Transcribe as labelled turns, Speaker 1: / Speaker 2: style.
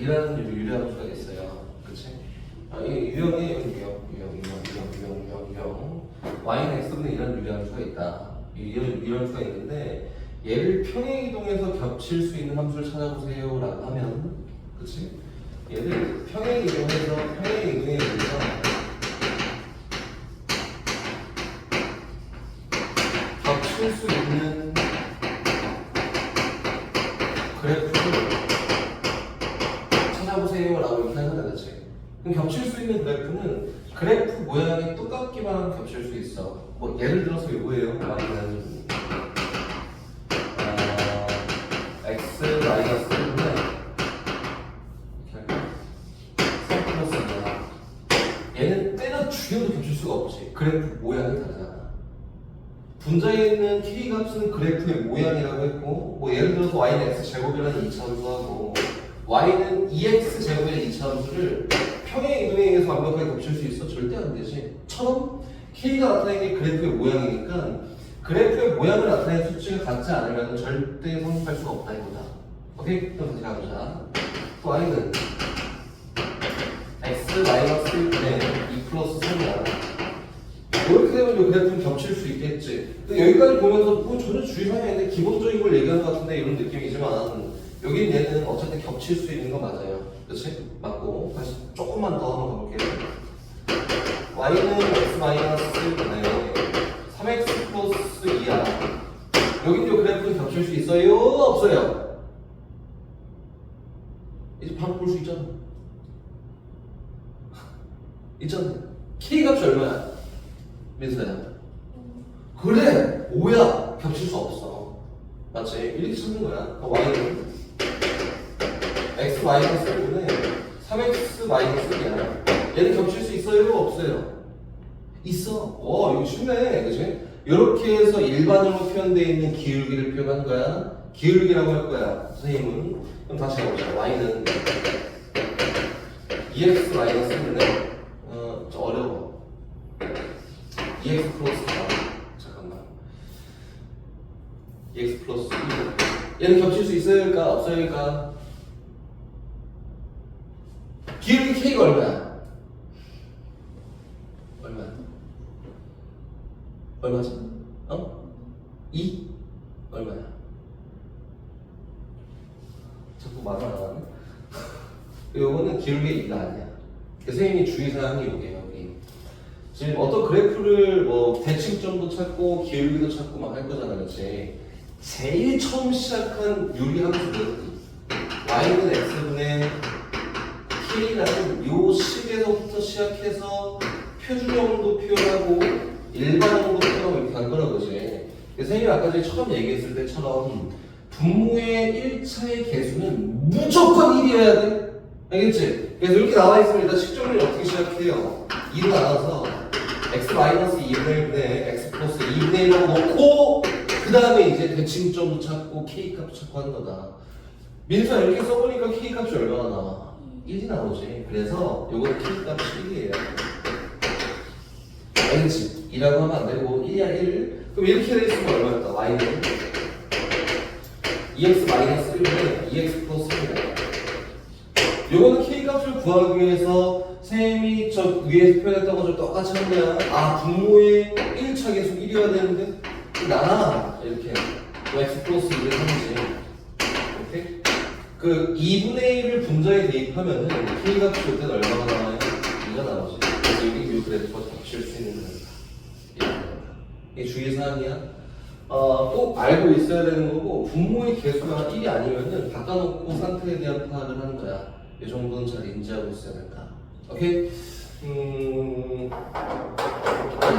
Speaker 1: 이라는 유- 유리함수가 있어요. 그치? 아, 이 유형이 유형, 유형, 유형, 유형, 유형, 유형, 유형. y는 x분의 이라는 유리함수가 있다. 이 이런 유리함수가 있는데 얘를 평행 이동해서 겹칠 수 있는 함수를 찾아보세요 라고 하면, 그치? 얘를 평행 이동해서 평행 이동에 의해서 겹칠 수 있는 그래프를 찾아보세요라고 이렇게 하잖아, 그치? 그럼 겹칠 수 있는 그래프는 그래프 모양이 똑같기만 겹칠 수 있어. 뭐 예를 들어서 이거예요. 말하는 어, x 마이너스 1분의 이렇게 할까? 3 플러스 2야. 얘는 때려 죽여도 겹칠 수가 없지. 그래프 모양이 다르잖아. 분자에 있는 k 값은 그래프의 모양이라고 했고, 뭐 예를 들어서 y는 x 제곱이라는 2차함수하고 y는 2x 제곱의 2차함수를 평행 이동에 의해서 완벽하게 겹칠 수 있어? 절대 안 되지. 처럼 k가 나타내는 게 그래프의 모양이니까 그래프의 모양을 나타내는 수치가 같지 않으면 절대 성립할 수가 없다 이거다. 오케이? 그럼 다시 가보자. 또 y는 x 마이너스 1분의 2 플러스 3이야. 이렇게 되면 이 그래프는 겹칠 수 있겠지. 근데 여기까지 보면서 뭐 전혀 주의사항이 아닌데 기본적인 걸 얘기하는 것 같은데 이런 느낌이지만 여긴 얘는 어쨌든 겹칠 수 있는 거 맞아요. 그렇지? 맞고 다시 조금만 더 한번 가볼게요. y는 x 마이너스 네, 3x 플러스 2야. 여긴 이 그래프는 겹칠 수 있어요? 없어요? 이제 바로 볼 수 있잖아. 있잖아. k 값이 얼마야? 민서야. 그래! 5야! 겹칠 수 없어. 맞지? 이렇게 찾는 거야. 그러니까 y는 마이너스 1분의 3x 마이너스 1이야. 얘는 겹칠 수 있어요? 없어요? 있어. 어, 이거 쉽네. 그치? 이렇게 해서 일반으로 표현되어 있는 기울기를 표현한 거야. 기울기라고 할 거야. 선생님은. 그럼 다시 해보자. y는 2x 마이너스 1분의 어, 좀 어려워. 2x 플러스 4 잠깐만 2x 플러스 1 얘는 겹칠 수 있어요일까 없어요일까 k가 얼마야? 얼마야 얼마지? 어? 2 얼마야? 자꾸 말을 안 하네? 요거는 기울기 2가 아니야. 그 선생님이 주의사항이 여기. 지금 어떤 그래프를 뭐 대칭점도 찾고 기울기도 찾고 막 할 거잖아, 그렇지? 제일 처음 시작한 유리 함수는 y는 x분의 k라는 요 식에서부터 시작해서 표준형도 표현하고 일반형도 표현하고 이렇게 간 거라 그지? 선생님이 아까 전에 처음 얘기했을 때처럼 분모의 1차의 개수는 무조건 1이어야 돼. 알겠지? 그래서 이렇게 나와 일단 식정리를 어떻게 시작해요? 2로 나눠서 x 마이너스 2분의 1분의 x 플러스 2분의 1하고 놓고 그 다음에 이제 대칭점도 찾고 k 값도 찾고 하는 거다. 민수야 이렇게 써보니까 k 값이 얼마나 나와? 1이 나오지. 그래서 요거 k 값이 1이에요. 알겠지? 2라고 하면 안 되고 1이야 1. 그럼 이렇게 돼 있으면 얼마였다? y는 2x 마이너스 1분의 2x 플러스 1이다. 요거는 k 값을 구하기 위해서 쌤이 저 위에 표현했던 것을 똑같이 한 거야. 아, 분모의 1차 계속 1이어야 되는데 나 이렇게 x 플러스 2를 하는지 오케이? 그 2분의 1을 분자에 대입하면은 k 값이 그때 얼마가 나와요? 2가 나오지. 그래서 여기 이 그래프가 겹칠 수 있는 거다. 이게 주의사항이야. 어, 꼭 알고 있어야 되는 거고 분모의 개수가 1이 아니면은 바꿔놓고 상태에 대한 파악을 하는 거야. 이 정도는 잘 인지하고 있어야 된다. 오케이? 음...